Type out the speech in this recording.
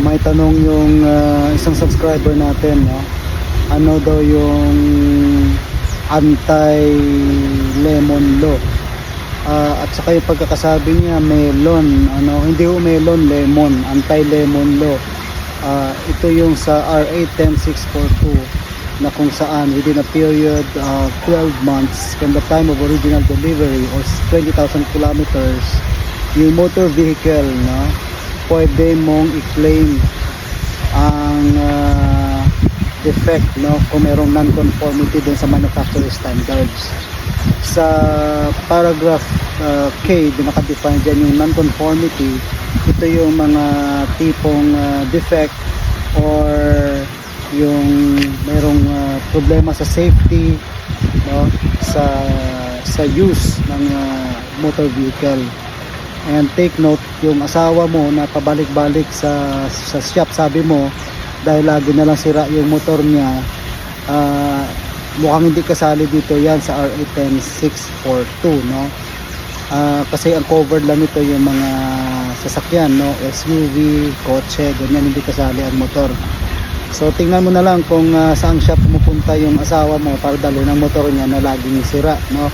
may tanong yung ah, isang subscriber natin, no? Ano daw yung anti-lemon law? Ah, at saka yung pagkakasabi niya, melon, ano, hindi ho melon, lemon, anti-lemon law. Ah, ito yung sa RA 10642 na kung saan within a period of 12 months from the time of original delivery or 20,000 kilometers, yung motor vehicle, no, pwede mong i-claim ang ah, defect no kung merong non-conformity dun sa manufacturer standards. Sa paragraph ah, K din nakadefine dyan yung non-conformity ito yung mga tipong ah, defect or yung merong ah, problema sa safety no sa sa use ng ah, motor vehicle and take note yung asawa mo na pabalik-balik sa sa shop sabi mo dahil lagi na lang sira yung motor niya ah, mukhang hindi kasali dito yan sa RA 10642 no? Ah, kasi ang covered lang nito yung mga sasakyan no? SUV, kotse, ganyan hindi kasali ang motor. So tingnan mo na lang kung ah, saan siya pumupunta yung asawa mo para dali ng motor niya na laging sira no